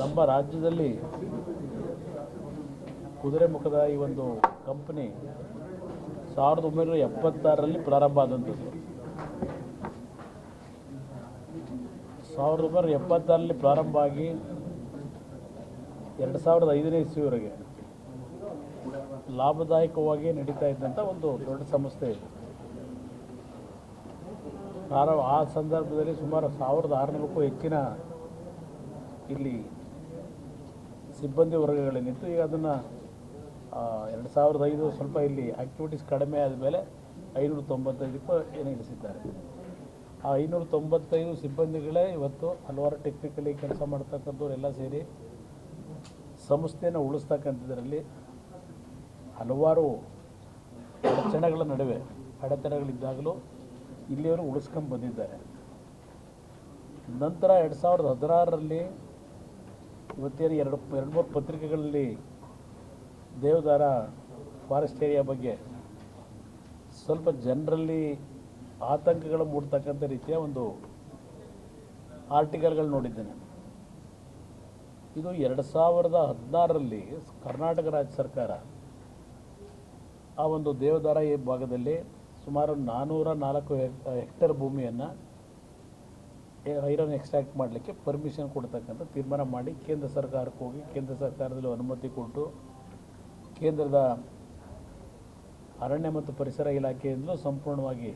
ನಮ್ಮ ರಾಜ್ಯದಲ್ಲಿ ಕುದುರೆಮುಖದ ಈ ಒಂದು ಕಂಪನಿ ಸಾವಿರದ ಒಂಬೈನೂರ ಎಪ್ಪತ್ತಾರರಲ್ಲಿ ಪ್ರಾರಂಭ ಆದಂಥದ್ದು. ಸಾವಿರದ ಒಂಬೈನೂರ ಎಪ್ಪತ್ತಾರರಲ್ಲಿ ಪ್ರಾರಂಭ ಆಗಿ ಎರಡು ಸಾವಿರದ ಐದನೇ ಇಸ್ವಿವರೆಗೆ ಲಾಭದಾಯಕವಾಗಿ ನಡೀತಾ ಇದ್ದಂಥ ಒಂದು ದೊಡ್ಡ ಸಂಸ್ಥೆ ಇದೆ. ಆ ಸಂದರ್ಭದಲ್ಲಿ ಸುಮಾರು ಸಾವಿರದ ಆರುನೂರಕ್ಕೂ ಹೆಚ್ಚಿನ ಇಲ್ಲಿ ಸಿಬ್ಬಂದಿ ವರ್ಗಗಳೇನಿತ್ತು ಈಗ ಅದನ್ನು ಎರಡು ಸಾವಿರದ ಐದು ಸ್ವಲ್ಪ ಇಲ್ಲಿ ಆ್ಯಕ್ಟಿವಿಟೀಸ್ ಕಡಿಮೆ ಆದಮೇಲೆ ಐನೂರ ತೊಂಬತ್ತೈದಕ್ಕೂ ಏನು ಇಳಿಸಿದ್ದಾರೆ. ಆ ಐನೂರ ತೊಂಬತ್ತೈದು ಸಿಬ್ಬಂದಿಗಳೇ ಇವತ್ತು ಹಲವಾರು ಟೆಕ್ನಿಕಲಿ ಕೆಲಸ ಮಾಡ್ತಕ್ಕಂಥವ್ರು ಎಲ್ಲ ಸೇರಿ ಸಂಸ್ಥೆಯನ್ನು ಉಳಿಸ್ತಕ್ಕಂಥದ್ರಲ್ಲಿ ಹಲವಾರು ಅಡಚಣೆಗಳ ನಡುವೆ, ಅಡೆತಡೆಗಳಿದ್ದಾಗಲೂ ಇಲ್ಲಿಯವರು ಉಳಿಸ್ಕೊಂಡು ಬಂದಿದ್ದಾರೆ. ನಂತರ ಎರಡು ಸಾವಿರದ ಹದಿನಾರರಲ್ಲಿ ಇವತ್ತೇನು ಎರಡು ಎರಡು ಮೂರು ಪತ್ರಿಕೆಗಳಲ್ಲಿ ದೇವದಾರ ಫಾರೆಸ್ಟ್ ಏರಿಯಾ ಬಗ್ಗೆ ಸ್ವಲ್ಪ ಜನರಲ್ಲಿ ಆತಂಕಗಳು ಮೂಡ್ತಕ್ಕಂಥ ರೀತಿಯ ಒಂದು ಆರ್ಟಿಕಲ್ಗಳು ನೋಡಿದ್ದೇನೆ. ಇದು ಎರಡು ಸಾವಿರದ ಹದಿನಾರರಲ್ಲಿ ಕರ್ನಾಟಕ ರಾಜ್ಯ ಸರ್ಕಾರ ಆ ಒಂದು ದೇವದಾರ ಈ ಭಾಗದಲ್ಲಿ ಸುಮಾರು ನಾನ್ನೂರ ನಾಲ್ಕು ಹೆಕ್ಟರ್ ಹೆಕ್ಟೇರ್ ಭೂಮಿಯನ್ನು ಐರನ್ ಎಕ್ಸ್ಟ್ರಾಕ್ಟ್ ಮಾಡಲಿಕ್ಕೆ ಪರ್ಮಿಷನ್ ಕೊಡ್ತಕ್ಕಂಥ ತೀರ್ಮಾನ ಮಾಡಿ ಕೇಂದ್ರ ಸರ್ಕಾರಕ್ಕೆ ಹೋಗಿ ಕೇಂದ್ರ ಸರ್ಕಾರದಲ್ಲಿ ಅನುಮತಿ ಕೊಟ್ಟು ಕೇಂದ್ರದ ಅರಣ್ಯ ಮತ್ತು ಪರಿಸರ ಇಲಾಖೆಯಿಂದಲೂ ಸಂಪೂರ್ಣವಾಗಿ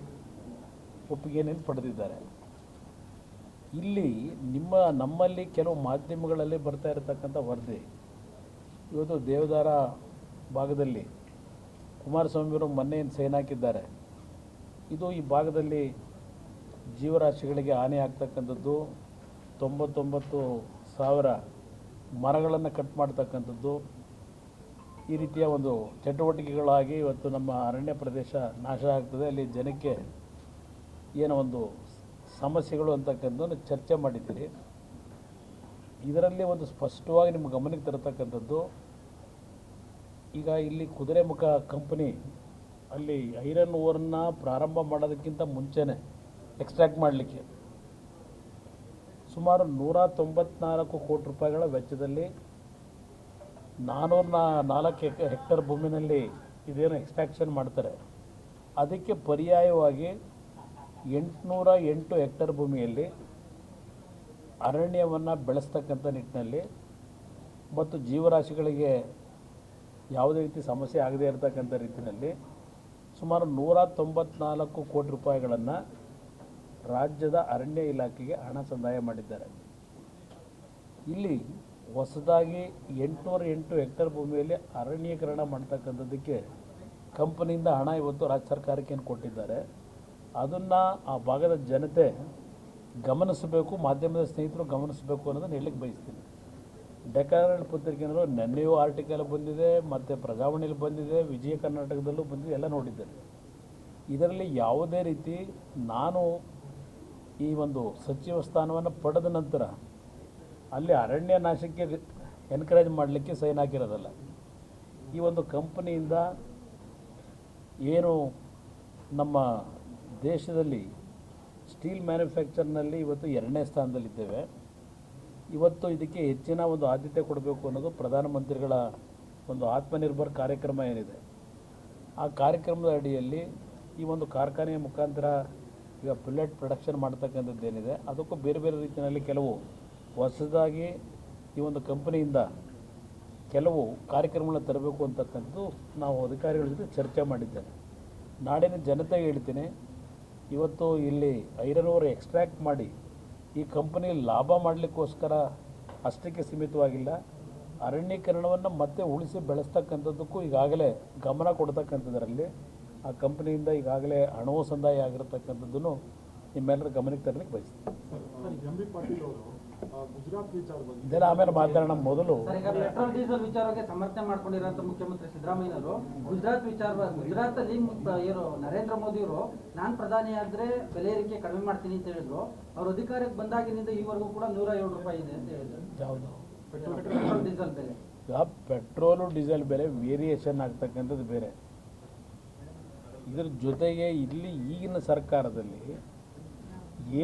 ಒಪ್ಪಿಗೆಯನ್ನು ಪಡೆದಿದ್ದಾರೆ. ಇಲ್ಲಿ ನಿಮ್ಮ, ನಮ್ಮಲ್ಲಿ ಕೆಲವು ಮಾಧ್ಯಮಗಳಲ್ಲಿ ಬರ್ತಾ ಇರತಕ್ಕಂಥ ವರದಿ. ಇವತ್ತು ದೇವದಾರ ಭಾಗದಲ್ಲಿ ಕುಮಾರಸ್ವಾಮಿಯವರು ಮೊನ್ನೆ ಏನು ಸೈನ್ ಹಾಕಿದ್ದಾರೆ. ಇದು ಈ ಭಾಗದಲ್ಲಿ ಜೀವರಾಶಿಗಳಿಗೆ ಹಾನಿ ಆಗ್ತಕ್ಕಂಥದ್ದು ತೊಂಬತ್ತೊಂಬತ್ತು ಸಾವಿರ ಮರಗಳನ್ನು ಕಟ್ ಮಾಡ್ತಕ್ಕಂಥದ್ದು ಈ ರೀತಿಯ ಒಂದು ಚಟುವಟಿಕೆಗಳಾಗಿ ಇವತ್ತು ನಮ್ಮ ಅರಣ್ಯ ಪ್ರದೇಶ ನಾಶ ಆಗ್ತದೆ. ಅಲ್ಲಿ ಜನಕ್ಕೆ ಏನೋ ಒಂದು ಸಮಸ್ಯೆಗಳು ಅಂತಕ್ಕಂಥದ್ದು ಚರ್ಚೆ ಮಾಡಿದ್ದೀರಿ. ಇದರಲ್ಲಿ ಒಂದು ಸ್ಪಷ್ಟವಾಗಿ ನಿಮ್ಮ ಗಮನಕ್ಕೆ ತರತಕ್ಕಂಥದ್ದು, ಈಗ ಇಲ್ಲಿ ಕುದುರೆಮುಖ ಕಂಪನಿ ಅಲ್ಲಿ ಐರನ್ ಓರನ್ನು ಪ್ರಾರಂಭ ಮಾಡೋದಕ್ಕಿಂತ ಮುಂಚೆನೇ ಎಕ್ಸ್ಟ್ರಾಕ್ಟ್ ಮಾಡಲಿಕ್ಕೆ. ಸುಮಾರು ನೂರ ತೊಂಬತ್ನಾಲ್ಕು ಕೋಟಿ ರೂಪಾಯಿಗಳ ವೆಚ್ಚದಲ್ಲಿ ನಾನ್ನೂರ ನಾಲ್ಕು ಹೆಕ್ಟರ್ ಭೂಮಿನಲ್ಲಿ ಇದೇನು ಎಕ್ಸ್ಟ್ರಾಕ್ಷನ್ ಮಾಡ್ತಾರೆ. ಅದಕ್ಕೆ ಪರ್ಯಾಯವಾಗಿ ಎಂಟುನೂರ ಎಂಟು ಹೆಕ್ಟರ್ ಭೂಮಿಯಲ್ಲಿ ಅರಣ್ಯವನ್ನು ಬೆಳೆಸ್ತಕ್ಕಂಥ ನಿಟ್ಟಿನಲ್ಲಿ ಮತ್ತು ಜೀವರಾಶಿಗಳಿಗೆ ಯಾವುದೇ ರೀತಿ ಸಮಸ್ಯೆ ಆಗದೇ ಇರತಕ್ಕಂಥ ರೀತಿಯಲ್ಲಿ ಸುಮಾರು ನೂರ ತೊಂಬತ್ನಾಲ್ಕು ಕೋಟಿ ರೂಪಾಯಿಗಳನ್ನು ರಾಜ್ಯದ ಅರಣ್ಯ ಇಲಾಖೆಗೆ ಹಣ ಸಂದಾಯ ಮಾಡಿದ್ದಾರೆ. ಇಲ್ಲಿ ಹೊಸದಾಗಿ ಎಂಟುನೂರ ಎಂಟು ಹೆಕ್ಟೇರ್ ಭೂಮಿಯಲ್ಲಿ ಅರಣ್ಯೀಕರಣ ಮಾಡ್ತಕ್ಕಂಥದ್ದಕ್ಕೆ ಕಂಪನಿಯಿಂದ ಹಣ ಇವತ್ತು ರಾಜ್ಯ ಸರ್ಕಾರಕ್ಕೆ ಏನು ಕೊಟ್ಟಿದ್ದಾರೆ. ಅದನ್ನು ಆ ಭಾಗದ ಜನತೆ ಗಮನಿಸಬೇಕು, ಮಾಧ್ಯಮದ ಸ್ನೇಹಿತರು ಗಮನಿಸಬೇಕು ಅನ್ನೋದನ್ನು ಹೇಳಲಿಕ್ಕೆ ಬಯಸ್ತೀನಿ. ಡೆಕಾರಲ್ ಪತ್ರಿಕೆಯಲ್ಲೂ ನೆನ್ನೆಯೂ ಆರ್ಟಿಕಲ್ ಬಂದಿದೆ, ಮತ್ತು ಪ್ರಜಾವಾಣಿಯಲ್ಲಿ ಬಂದಿದೆ, ವಿಜಯ ಕರ್ನಾಟಕದಲ್ಲೂ ಬಂದಿದೆ, ಎಲ್ಲ ನೋಡಿದ್ದಾರೆ. ಇದರಲ್ಲಿ ಯಾವುದೇ ರೀತಿ ನಾನು ಈ ಒಂದು ಸಚಿವ ಸ್ಥಾನವನ್ನು ಪಡೆದ ನಂತರ ಅಲ್ಲಿ ಅರಣ್ಯ ನಾಶಕ್ಕೆ ಎನ್ಕರೇಜ್ ಮಾಡಲಿಕ್ಕೆ ಸೈನ್ ಹಾಕಿರೋದಲ್ಲ. ಈ ಒಂದು ಕಂಪನಿಯಿಂದ ಏನು ನಮ್ಮ ದೇಶದಲ್ಲಿ ಸ್ಟೀಲ್ ಮ್ಯಾನುಫ್ಯಾಕ್ಚರ್ನಲ್ಲಿ ಇವತ್ತು ಎರಡನೇ ಸ್ಥಾನದಲ್ಲಿದ್ದೇವೆ. ಇವತ್ತು ಇದಕ್ಕೆ ಹೆಚ್ಚಿನ ಒಂದು ಆದ್ಯತೆ ಕೊಡಬೇಕು ಅನ್ನೋದು ಪ್ರಧಾನಮಂತ್ರಿಗಳ ಒಂದು ಆತ್ಮನಿರ್ಭರ್ ಕಾರ್ಯಕ್ರಮ ಏನಿದೆ. ಆ ಕಾರ್ಯಕ್ರಮದ ಅಡಿಯಲ್ಲಿ ಈ ಒಂದು ಕಾರ್ಖಾನೆಯ ಮುಖಾಂತರ ಈಗ ಪಿಲ್ಲೆಟ್ ಪ್ರೊಡಕ್ಷನ್ ಮಾಡ್ತಕ್ಕಂಥದ್ದು ಏನಿದೆ ಅದಕ್ಕೂ ಬೇರೆ ಬೇರೆ ರೀತಿಯಲ್ಲಿ ಕೆಲವು ಹೊಸದಾಗಿ ಈ ಒಂದು ಕಂಪನಿಯಿಂದ ಕೆಲವು ಕಾರ್ಯಕ್ರಮಗಳನ್ನ ತರಬೇಕು ಅಂತಕ್ಕಂಥದ್ದು ನಾವು ಅಧಿಕಾರಿಗಳ ಜೊತೆ ಚರ್ಚೆ ಮಾಡಿದ್ದೇನೆ. ನಾಡಿನ ಜನತೆಗೆ ಹೇಳ್ತೀನಿ, ಇವತ್ತು ಇಲ್ಲಿ ಐರನ್ ಓರ್ ಎಕ್ಸ್ಟ್ರಾಕ್ಟ್ ಮಾಡಿ ಈ ಕಂಪನಿ ಲಾಭ ಮಾಡಲಿಕ್ಕೋಸ್ಕರ ಅಷ್ಟಕ್ಕೆ ಸೀಮಿತವಾಗಿಲ್ಲ, ಅರಣ್ಯೀಕರಣವನ್ನು ಮತ್ತೆ ಉಳಿಸಿ ಬೆಳೆಸ್ತಕ್ಕಂಥದ್ದಕ್ಕೂ ಈಗಾಗಲೇ ಗಮನ ಕೊಡ್ತಕ್ಕಂಥದ್ರಲ್ಲಿ ಆ ಕಂಪನಿಯಿಂದ ಈಗಾಗಲೇ ಹಣವು ಸಂದಾಯ ಆಗಿರತಕ್ಕಂಥದ್ದನ್ನು ನಿಮ್ಮೆಲ್ಲರ ಗಮನಕ್ಕೆ ತರಲಿಕ್ಕೆ ಬಯಸ್ತೀನಿ. ಅವರು ಇದೆಲ್ಲ ಆಮೇಲೆ ಮಾತಾಡೋಣ ಮೊದಲು. ಪೆಟ್ರೋಲ್ ಡೀಸೆಲ್ ವಿಚಾರಕ್ಕೆ ಸಮರ್ಥನೆ ಮಾಡ್ಕೊಂಡಿರೋ ಮುಖ್ಯಮಂತ್ರಿ ಸಿದ್ದರಾಮಯ್ಯನವರು ಗುಜರಾತ್ ವಿಚಾರ ಗುಜರಾತ್ ಅಲ್ಲಿ ಏನು ನರೇಂದ್ರ ಮೋದಿ ಅವರು ನಾನ್ ಪ್ರಧಾನಿ ಆದ್ರೆ ಬೆಲೆ ಏರಿಕೆ ಕಡಿಮೆ ಮಾಡ್ತೀನಿ ಅಂತ ಹೇಳಿದ್ರು. ಅವ್ರ ಅಧಿಕಾರಕ್ಕೆ ಬಂದಾಗಿನಿಂದ ಈವರೆಗೂ ಕೂಡ ನೂರ ಏಳು ರೂಪಾಯಿ ಇದೆ ಅಂತ ಹೇಳಿದ್ರು. ಪೆಟ್ರೋಲ್ ಡೀಸೆಲ್ ಬೆಲೆ. ಪೆಟ್ರೋಲು ಡೀಸೆಲ್ ಬೆಲೆ ವೇರಿಯೇಷನ್ ಆಗ್ತಕ್ಕಂಥದ್ದು ಬೇರೆ. ಇದ್ರ ಜೊತೆಗೆ ಇಲ್ಲಿ ಈಗಿನ ಸರ್ಕಾರದಲ್ಲಿ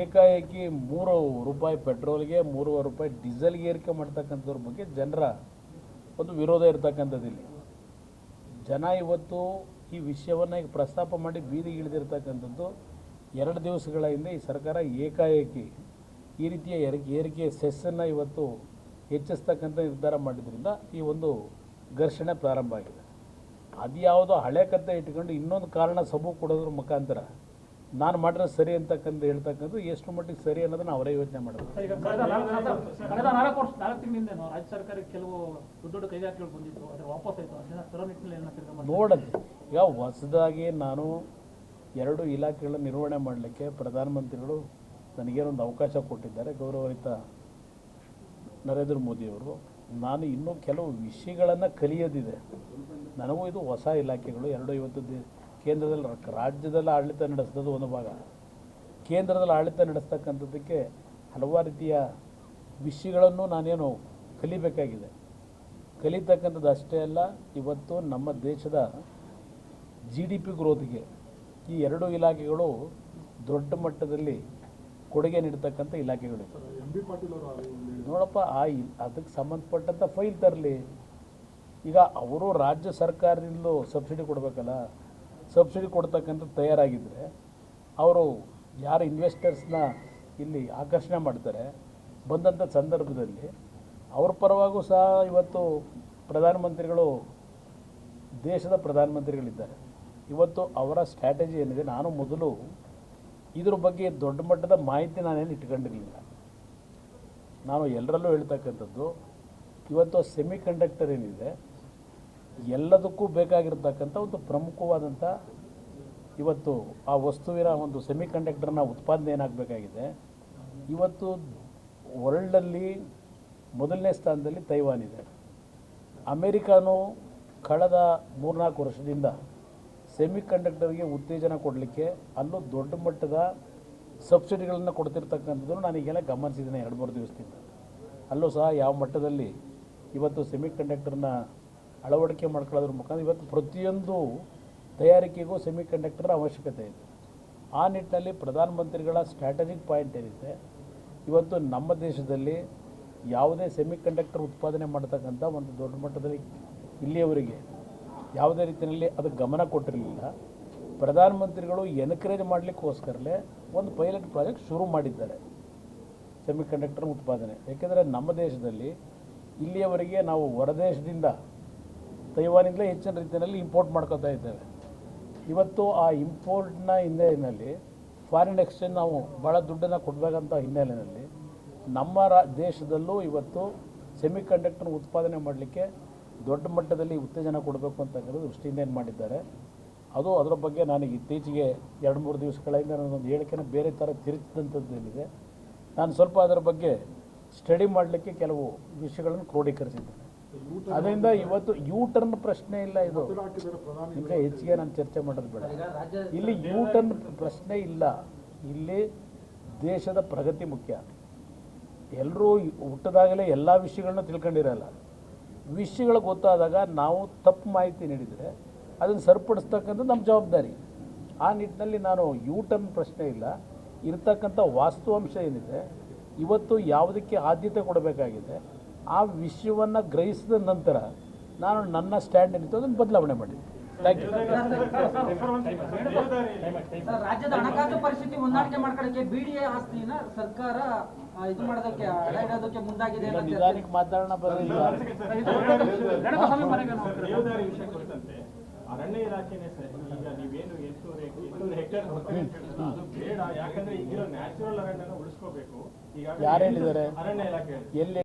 ಏಕಾಏಕಿ ಮೂರು ರೂಪಾಯಿ ಪೆಟ್ರೋಲ್ಗೆ ಮೂರುವರೆ ರೂಪಾಯಿ ಡೀಸೆಲ್ಗೆ ಏರಿಕೆ ಮಾಡ್ತಕ್ಕಂಥವ್ರ ಬಗ್ಗೆ ಜನರ ಒಂದು ವಿರೋಧ ಇರ್ತಕ್ಕಂಥದ್ದು ಇಲ್ಲಿ. ಜನ ಇವತ್ತು ಈ ವಿಷಯವನ್ನು ಈಗ ಪ್ರಸ್ತಾಪ ಮಾಡಿ ಬೀದಿಗೆ ಇಳಿದಿರ್ತಕ್ಕಂಥದ್ದು ಎರಡು ದಿವಸಗಳ ಹಿಂದೆ ಈ ಸರ್ಕಾರ ಏಕಾಏಕಿ ಈ ರೀತಿಯ ಏರಿಕೆ ಏರಿಕೆ ಸೆಸ್ಸನ್ನು ಇವತ್ತು ಹೆಚ್ಚಿಸ್ತಕ್ಕಂಥ ನಿರ್ಧಾರ ಮಾಡಿದ್ರಿಂದ ಈ ಒಂದು ಘರ್ಷಣೆ ಪ್ರಾರಂಭ ಆಗಿದೆ. ಅದ್ಯಾವುದೋ ಹಳೆ ಕತೆ ಇಟ್ಕೊಂಡು ಇನ್ನೊಂದು ಕಾರಣ ಸಬು ಕೊಡೋದ್ರ ಮುಖಾಂತರ ನಾನು ಮಾಡಿದ್ರೆ ಸರಿ ಅಂತಕ್ಕಂಥ ಹೇಳ್ತಕ್ಕಂಥದ್ದು ಎಷ್ಟು ಮಟ್ಟಿಗೆ ಸರಿ ಅನ್ನೋದನ್ನ ಅವರೇ ಯೋಚನೆ ಮಾಡೋದು ಕಳೆದ ನಾಲ್ಕು ನಾಲ್ಕು ವರ್ಷ ನಾಲ್ಕು ತಿಂಗಳಿಂದ ರಾಜ್ಯ ಸರ್ಕಾರಕ್ಕೆ ಕೆಲವು ದೊಡ್ಡ ದೊಡ್ಡ ಕೈಗಾರಿಕೆಗಳು ಬಂದಿತ್ತು ಅದ್ರ ವಾಪಸ್ ಆಯಿತು ನೋಡಂತೆ ಈಗ ಹೊಸದಾಗಿ ನಾನು ಎರಡು ಇಲಾಖೆಗಳ ನಿರ್ವಹಣೆ ಮಾಡಲಿಕ್ಕೆ ಪ್ರಧಾನಮಂತ್ರಿಗಳು ನನಗೇನೊಂದು ಅವಕಾಶ ಕೊಟ್ಟಿದ್ದಾರೆ ಗೌರವಯುತ ನರೇಂದ್ರ ಮೋದಿಯವರು. ನಾನು ಇನ್ನೂ ಕೆಲವು ವಿಷಯಗಳನ್ನು ಕಲಿಯೋದಿದೆ. ನನಗೂ ಇದು ಹೊಸ ಇಲಾಖೆಗಳು ಎರಡು ಇವತ್ತು ದಿ ಕೇಂದ್ರದಲ್ಲಿ ರಾಜ್ಯದಲ್ಲಿ ಆಡಳಿತ ನಡೆಸೋದು ಒಂದು ಭಾಗ. ಕೇಂದ್ರದಲ್ಲಿ ಆಡಳಿತ ನಡೆಸ್ತಕ್ಕಂಥದ್ದಕ್ಕೆ ಹಲವಾರು ರೀತಿಯ ವಿಷಯಗಳನ್ನು ನಾನೇನು ಕಲಿಬೇಕಾಗಿದೆ. ಕಲಿತಕ್ಕಂಥದ್ದು ಅಷ್ಟೇ ಅಲ್ಲ ಇವತ್ತು ನಮ್ಮ ದೇಶದ ಜಿ ಡಿ ಪಿ ಗ್ರೋತ್ಗೆ ಈ ಎರಡು ಇಲಾಖೆಗಳು ದೊಡ್ಡ ಮಟ್ಟದಲ್ಲಿ ಕೊಡುಗೆ ನೀಡ್ತಕ್ಕಂಥ ಇಲಾಖೆಗಳಿವೆ. ನೋಡಪ್ಪ ಆ ಅದಕ್ಕೆ ಸಂಬಂಧಪಟ್ಟಂಥ ಫೈಲ್ ತರಲಿ. ಈಗ ಅವರು ರಾಜ್ಯ ಸರ್ಕಾರದಿಂದಲೂ ಸಬ್ಸಿಡಿ ಕೊಡಬೇಕಲ್ಲ? ಸಬ್ಸಿಡಿ ಕೊಡ್ತಕ್ಕಂಥ ತಯಾರಾಗಿದ್ದರೆ ಅವರು ಯಾರು ಇನ್ವೆಸ್ಟರ್ಸ್ನ ಇಲ್ಲಿ ಆಕರ್ಷಣೆ ಮಾಡ್ತಾರೆ? ಬಂದಂಥ ಸಂದರ್ಭದಲ್ಲಿ ಅವ್ರ ಪರವಾಗೂ ಸಹ ಇವತ್ತು ಪ್ರಧಾನಮಂತ್ರಿಗಳು, ದೇಶದ ಪ್ರಧಾನಮಂತ್ರಿಗಳಿದ್ದಾರೆ. ಇವತ್ತು ಅವರ ಸ್ಟ್ರಾಟಜಿ ಏನಿದೆ? ನಾನು ಮೊದಲು ಇದ್ರ ಬಗ್ಗೆ ದೊಡ್ಡ ಮಟ್ಟದ ಮಾಹಿತಿ ನಾನೇನು ಇಟ್ಕೊಂಡಿರಲಿಲ್ಲ. ನಾನು ಎಲ್ಲರಲ್ಲೂ ಹೇಳ್ತಕ್ಕಂಥದ್ದು, ಇವತ್ತು ಸೆಮಿ ಕಂಡಕ್ಟರ್ ಏನಿದೆ ಎಲ್ಲದಕ್ಕೂ ಬೇಕಾಗಿರ್ತಕ್ಕಂಥ ಒಂದು ಪ್ರಮುಖವಾದಂಥ ಇವತ್ತು ಆ ವಸ್ತುವಿನ ಒಂದು ಸೆಮಿ ಕಂಡಕ್ಟರ್ನ ಉತ್ಪಾದನೆ ಏನಾಗಬೇಕಾಗಿದೆ? ಇವತ್ತು ವರ್ಲ್ಡಲ್ಲಿ ಮೊದಲನೇ ಸ್ಥಾನದಲ್ಲಿ ತೈವಾನ್ ಇದೆ. ಅಮೇರಿಕಾನು ಕಳೆದ ಮೂರ್ನಾಲ್ಕು ವರ್ಷದಿಂದ ಸೆಮಿ ಕಂಡಕ್ಟರ್ಗೆ ಉತ್ತೇಜನ ಕೊಡಲಿಕ್ಕೆ ಅಲ್ಲೂ ದೊಡ್ಡ ಮಟ್ಟದ ಸಬ್ಸಿಡಿಗಳನ್ನು ಕೊಡ್ತಿರ್ತಕ್ಕಂಥದ್ದನ್ನು ನಾನು ಈಗೆಲ್ಲ ಗಮನಿಸಿದ್ದೇನೆ ಎರಡು ಮೂರು ದಿವಸದಿಂದ. ಅಲ್ಲೂ ಸಹ ಯಾವ ಮಟ್ಟದಲ್ಲಿ ಇವತ್ತು ಸೆಮಿ ಕಂಡಕ್ಟರ್ನ ಅಳವಡಿಕೆ ಮಾಡ್ಕೊಳ್ಳೋದ್ರ ಮುಖಾಂತರ ಇವತ್ತು ಪ್ರತಿಯೊಂದು ತಯಾರಿಕೆಗೂ ಸೆಮಿ ಕಂಡಕ್ಟರ್ ಅವಶ್ಯಕತೆ ಇದೆ. ಆ ನಿಟ್ಟಿನಲ್ಲಿ ಪ್ರಧಾನಮಂತ್ರಿಗಳ ಸ್ಟ್ರಾಟಜಿಕ್ ಪಾಯಿಂಟ್ ಏನಿದೆ, ಇವತ್ತು ನಮ್ಮ ದೇಶದಲ್ಲಿ ಯಾವುದೇ ಸೆಮಿ ಕಂಡಕ್ಟರ್ ಉತ್ಪಾದನೆ ಮಾಡ್ತಕ್ಕಂಥ ಒಂದು ದೊಡ್ಡ ಮಟ್ಟದಲ್ಲಿ ಇಲ್ಲಿಯವರೆಗೆ ಯಾವುದೇ ರೀತಿಯಲ್ಲಿ ಅದು ಗಮನ ಕೊಟ್ಟಿರಲಿಲ್ಲ. ಪ್ರಧಾನಮಂತ್ರಿಗಳು ಎನ್ಕರೇಜ್ ಮಾಡಲಿಕ್ಕೋಸ್ಕರಲೇ ಒಂದು ಪೈಲಟ್ ಪ್ರಾಜೆಕ್ಟ್ ಶುರು ಮಾಡಿದ್ದಾರೆ ಸೆಮಿ ಕಂಡಕ್ಟರ್ ಉತ್ಪಾದನೆ. ಯಾಕೆಂದರೆ ನಮ್ಮ ದೇಶದಲ್ಲಿ ಇಲ್ಲಿಯವರೆಗೆ ನಾವು ಹೊರದೇಶದಿಂದ ತೈವಾನಿಂದಲೇ ಹೆಚ್ಚಿನ ರೀತಿಯಲ್ಲಿ ಇಂಪೋರ್ಟ್ ಮಾಡ್ಕೋತಾ ಇದ್ದೇವೆ. ಇವತ್ತು ಆ ಇಂಪೋರ್ಟ್ನ ಹಿನ್ನೆಲೆಯಲ್ಲಿ ಫಾರಿನ್ ಎಕ್ಸ್ಚೇಂಜ್ ನಾವು ಭಾಳ ದುಡ್ಡನ್ನು ಕೊಡಬೇಕಂತ ಹಿನ್ನೆಲೆಯಲ್ಲಿ ನಮ್ಮ ರಾ, ದೇಶದಲ್ಲೂ ಇವತ್ತು ಸೆಮಿ ಕಂಡಕ್ಟರ್ ಉತ್ಪಾದನೆ ಮಾಡಲಿಕ್ಕೆ ದೊಡ್ಡ ಮಟ್ಟದಲ್ಲಿ ಉತ್ತೇಜನ ಕೊಡಬೇಕು ಅಂತಕ್ಕಂಥ ದೃಷ್ಟಿಯಿಂದ ಏನು ಮಾಡಿದ್ದಾರೆ. ಅದು ಅದರ ಬಗ್ಗೆ ನನಗೆ ಇತ್ತೀಚೆಗೆ ಎರಡು ಮೂರು ದಿವಸಗಳಿಂದ ಒಂದು ಹೇಳಿಕೆನ ಬೇರೆ ಥರ ತಿರುಚಿದಂಥದ್ದು ಏನಿದೆ. ನಾನು ಸ್ವಲ್ಪ ಅದರ ಬಗ್ಗೆ ಸ್ಟಡಿ ಮಾಡಲಿಕ್ಕೆ ಕೆಲವು ವಿಷಯಗಳನ್ನು ಕ್ರೋಢೀಕರಿಸಿದ್ದೇನೆ ಅದರಿಂದ ಇವತ್ತು ಯೂ ಟರ್ನ್ ಪ್ರಶ್ನೆ ಇಲ್ಲ ಇದು. ಈಗ ಹೆಚ್ಚಿಗೆ ನಾನು ಚರ್ಚೆ ಮಾಡೋದು ಬೇಡ. ಇಲ್ಲಿ ಯೂ ಟರ್ನ್ ಪ್ರಶ್ನೆ ಇಲ್ಲ. ಇಲ್ಲಿ ದೇಶದ ಪ್ರಗತಿ ಮುಖ್ಯ. ಎಲ್ಲರೂ ಹುಟ್ಟದಾಗಲೇ ಎಲ್ಲ ವಿಷಯಗಳನ್ನ ತಿಳ್ಕೊಂಡಿರಲ್ಲ. ವಿಷಯಗಳು ಗೊತ್ತಾದಾಗ ನಾವು ತಪ್ಪು ಮಾಹಿತಿ ನೀಡಿದರೆ ಅದನ್ನು ಸರಿಪಡಿಸ್ತಕ್ಕಂಥ ನಮ್ಮ ಜವಾಬ್ದಾರಿ. ಆ ನಿಟ್ಟಿನಲ್ಲಿ ನಾನು ಯೂ ಟರ್ನ್ ಪ್ರಶ್ನೆ ಇಲ್ಲ. ಇರ್ತಕ್ಕಂಥ ವಾಸ್ತವಾಂಶ ಏನಿದೆ ಇವತ್ತು ಯಾವುದಕ್ಕೆ ಆದ್ಯತೆ ಕೊಡಬೇಕಾಗಿದೆ ಆ ವಿಷಯವನ್ನು ಗ್ರಹಿಸಿದ ನಂತರ ನಾನು ನನ್ನ ಸ್ಟ್ಯಾಂಡ್ ಏನಿತ್ತು ಅದನ್ನು ಬದಲಾವಣೆ ಮಾಡಿ ಥ್ಯಾಂಕ್ ಯು ಸರ್, ರಾಜ್ಯದ ಹಣಕಾಸು ಪರಿಸ್ಥಿತಿ ಹೊಂದಾಣಿಕೆ ಮಾಡ್ಕೊಳ್ಳಕ್ಕೆ ಬಿಡಿಎ ಆಸ್ತಿನ ಸರ್ಕಾರ ಇದು ಮಾಡೋದಕ್ಕೆ ಅಡ ಇಡೋದಕ್ಕೆ ಮುಂದಾಗಿದೆ. ನಿಧಾನಕ್ಕೆ ಮಾತಾಡೋಣ ಬರಲಿಲ್ಲ ವಿಷಯ. ಕುರಿತಂತೆ ಅರಣ್ಯ ಇಲಾಖೆನೇ ಸರ್ ಈಗ ನೀವೇನು ಎಂಟುನೂರು ಎಂಟುನೂರು ಹೆಕ್ಟೇರ್ ಅದು ಬೇಡ. ಯಾಕಂದ್ರೆ ಈಗಿರೋ ನ್ಯಾಚುರಲ್ ಅರಣ್ಯನ ಉಳಿಸ್ಕೋಬೇಕು. ಯಾರು ಹೇಳಿದ್ದಾರೆ? ಎಲ್ಲಿ?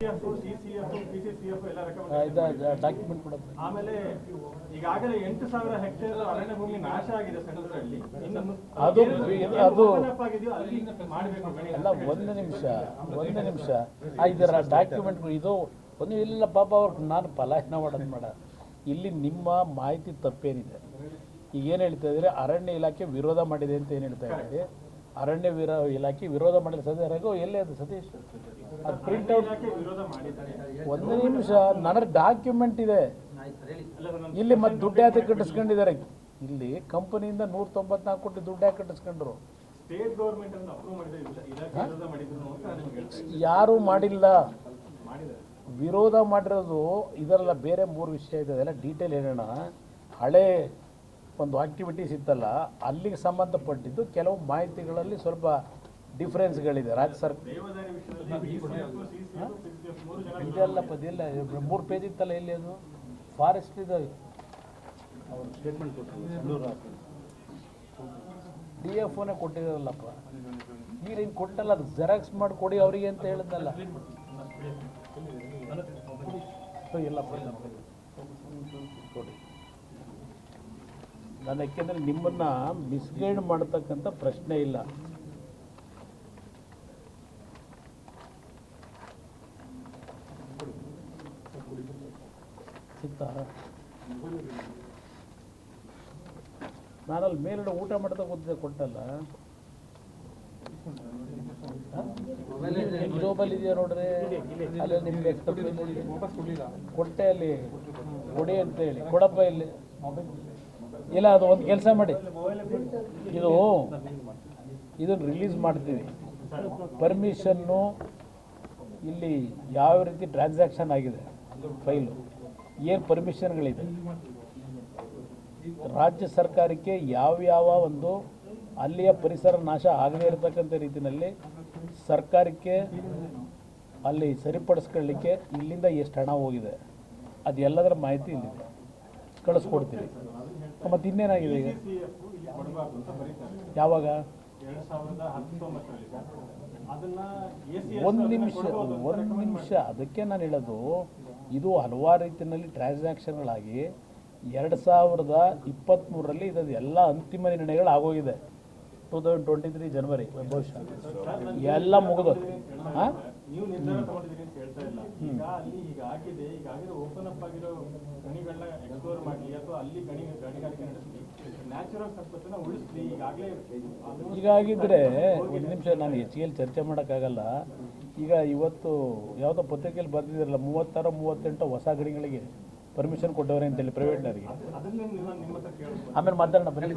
ಡಾಕ್ಯುಮೆಂಟ್ ಕೊಡೋದು ಆಮೇಲೆ ಈಗಾಗಲೇ ಎಂಟು ಸಾವಿರ ಹೆಕ್ಟೇರ್ ಅರಣ್ಯ ಭೂಮಿ ನಾಶ ಆಗಿದೆ ಸಣ್ಣದ್ರಲ್ಲಿ ಅದು- ಅದು- ಅಲ್ಲ ಒಂದು ನಿಮಿಷ ಒಂದು ನಿಮಿಷ. ಇದರ ಡಾಕ್ಯುಮೆಂಟ್ ಇದು ಒಂದು ಇಲ್ಲ ಪಾಪ ಅವ್ರು ನಾನು ಪಲಾಯನ ಮಾಡೋದು ಮಾಡ ಇಲ್ಲಿ ನಿಮ್ಮ ಮಾಹಿತಿ ತಪ್ಪೇನಿದೆ. ಈಗ ಏನು ಹೇಳ್ತಾ ಇದ್ದೀರಿ? ಅರಣ್ಯ ಇಲಾಖೆ ವಿರೋಧ ಮಾಡಿದೆ ಅಂತ ಏನು ಹೇಳ್ತಾ ಇದ್ದೀರಿ? ಅರಣ್ಯ ವಿರೋ ಇಲಾಖೆ ವಿರೋಧ ಮಾಡಿದ ಸದ್ಯ ಎಲ್ಲೇ ಅದು ಸತೀಶ್? ಅದು ಪ್ರಿಂಟ್ ಔಟ್ ಇಲಾಖೆ ವಿರೋಧ ಮಾಡಿದ್ದಾರೆ ಒಂದು ನಿಮಿಷ ನನ್ನ ಡಾಕ್ಯುಮೆಂಟ್ ಇದೆ. ಇಲ್ಲಿ ಮತ್ತೆ ದುಡ್ಡು ಯಾತಕ್ಕೆ ಕಟ್ಟಿಸ್ಕೊಂಡಿದ್ದಾರೆ? ಇಲ್ಲಿ ಕಂಪನಿಯಿಂದ ನೂರ ತೊಂಬತ್ನಾಲ್ಕು ಕೋಟಿ ದುಡ್ಡು ಯಾಕೆ ಕಟ್ಟಿಸ್ಕೊಂಡ್ರು? ಯಾರೂ ಮಾಡಿಲ್ಲ. ವಿರೋಧ ಮಾಡಿರೋದು ಇದರಲ್ಲ ಬೇರೆ ಮೂರು ವಿಷಯ ಇದೆ. ಅದೆಲ್ಲ ಡೀಟೇಲ್ ಹೇಳೋಣ ಹಳೆ ಒಂದು ಆಕ್ಟಿವಿಟೀಸ್ ಇತ್ತಲ್ಲ ಅಲ್ಲಿಗೆ ಸಂಬಂಧಪಟ್ಟಿದ್ದು ಕೆಲವು ಮಾಹಿತಿಗಳಲ್ಲಿ ಸ್ವಲ್ಪ ಡಿಫ್ರೆನ್ಸ್ಗಳಿದೆ ರಾಜ್ಯ ಸರ್ಕಾರ ಇದೆಲ್ಲ ಪದಿಲ್ಲ ಮೂರು ಪೇಜ್ ಇತ್ತಲ್ಲ ಎಲ್ಲಿ ಅದು? ಫಾರೆಸ್ಟ್ ಇದು. ಡಿ ಎಫ್ ಓನೇ ಕೊಟ್ಟಿದ್ದಾರಲ್ಲಪ್ಪ. ಈಗ ಹಿಂಗೆ ಕೊಟ್ಟಲ್ಲ ಅದು ಜೆರಾಕ್ಸ್ ಮಾಡಿ ಕೊಡಿ ಅವರಿಗೆ ಅಂತ ಹೇಳಿದ್ನಲ್ಲ. ಇಲ್ಲಪ್ಪ ಇಲ್ಲ. ಕೊಡಿ. ನಾನು ಯಾಕೆಂದರೆ ನಿಮ್ಮನ್ನು ಮಿಸ್ಗೈಡ್ ಮಾಡ್ತಕ್ಕಂಥ ಪ್ರಶ್ನೆ ಇಲ್ಲ. ನಾನಲ್ಲಿ ಮೇಲ್ಗಡೆ ಊಟ ಮಾಡ್ತಾ ಕೂತಿದ್ದೆ ಕೊಟ್ಟಲ್ಲ? ಜೋಬಲ್ಲಿ ಇದೆಯಾ ನೋಡ್ರಿ? ಅಲ್ಲಿ ನಿಮ್ಗೆ ಕೊಟ್ಟೆ ಅಲ್ಲಿ ಕೊಡಿ ಅಂತ ಹೇಳಿ ಕೊಡಪ್ಪ ಇಲ್ಲಿ. ಇಲ್ಲ, ಅದು ಒಂದು ಕೆಲಸ ಮಾಡಿ. ಇದು ಇದನ್ನು ರಿಲೀಸ್ ಮಾಡ್ತೀವಿ. ಪರ್ಮಿಷನ್ನು ಇಲ್ಲಿ ಯಾವ ರೀತಿ ಟ್ರಾನ್ಸಾಕ್ಷನ್ ಆಗಿದೆ ಫೈಲು ಏನು ಪರ್ಮಿಷನ್ಗಳಿದೆ ರಾಜ್ಯ ಸರ್ಕಾರಕ್ಕೆ ಯಾವ್ಯಾವ ಒಂದು ಅಲ್ಲಿಯ ಪರಿಸರ ನಾಶ ಆಗದೇ ಇರತಕ್ಕಂಥ ರೀತಿಯಲ್ಲಿ ಸರ್ಕಾರಕ್ಕೆ ಅಲ್ಲಿ ಸರಿಪಡಿಸ್ಕೊಳ್ಳಿಕ್ಕೆ ಇಲ್ಲಿಂದ ಎಷ್ಟು ಹಣ ಹೋಗಿದೆ, ಅದೆಲ್ಲದರ ಮಾಹಿತಿ ಇಲ್ಲಿದೆ. ಕಳಿಸ್ಕೊಡ್ತೀವಿ. ಮತ್ತು ಇನ್ನೇನಾಗಿದೆ ಈಗ. ಯಾವಾಗ? ಒಂದು ನಿಮಿಷ ಒಂದು ನಿಮಿಷ. ಅದಕ್ಕೆ ನಾನು ಹೇಳೋದು, ಇದು ಹಲವಾರು ರೀತಿಯಲ್ಲಿ ಟ್ರಾನ್ಸಾಕ್ಷನ್ಗಳಾಗಿ ಎರಡು ಸಾವಿರದ ಇಪ್ಪತ್ತ್ಮೂರರಲ್ಲಿ ಇದು ಎಲ್ಲ ಅಂತಿಮ ನಿರ್ಣಯಗಳು ಆಗೋಗಿದೆ. ಟೂ ತೌಸಂಡ್ ಟ್ವೆಂಟಿ ತ್ರೀ ಜನವರಿ, ಬಹುಶಃ. ಎಲ್ಲ ಮುಗಿದು ಹಾಂ ನೀವು ನಿರ್ಧಾರ ತಗೊಂಡಿದ್ದೀರಿ ಅಂತ ಹೇಳ್ತಾ ಇಲ್ಲ. ಈಗ ಅಲ್ಲಿ ಈಗ ಆಗಿದೆ ಈಗ ಆಗಿರೋ ಓಪನ್ ಅಪ್ ಆಗಿರೋ ಗಣಿಗಳನ್ನ ಎಕ್ಸ್ಪ್ಲೋರ್ ಮಾಡಲಿ ಅಥವಾ ಅಲ್ಲಿ ಗಣಿ ಗಣಿಗಾರಿಕೆ ನಡೆಸಲಿ ನ್ಯಾಚುರಲ್ ಸಂಪತ್ತನ್ನ ಉಳಿಸ್ಲಿ ಈಗಾಗಲೇ ಅದು ಒಂದು ನಿಮಿಷ ನಾನು ಹೆಚ್ಚಿಗೆ ಚರ್ಚೆ ಮಾಡೋಕ್ಕಾಗಲ್ಲ. ಈಗ ಇವತ್ತು ಯಾವುದೋ ಪತ್ರಿಕೆಯಲ್ಲಿ ಬರ್ತಿದ್ದಾರಲ್ಲ ಮೂವತ್ತಾರ ಮೂವತ್ತೆಂಟು ಹೊಸ ಗಡಿಗಳಿಗೆ ಪರ್ಮಿಷನ್ ಕೊಟ್ಟವ್ರೆ ಅಂತೇಳಿ ಪ್ರೈವೇಟ್ನವರಿಗೆ ಆಮೇಲೆ ಮಾತಾಡೋಣ ಬನ್ನಿ.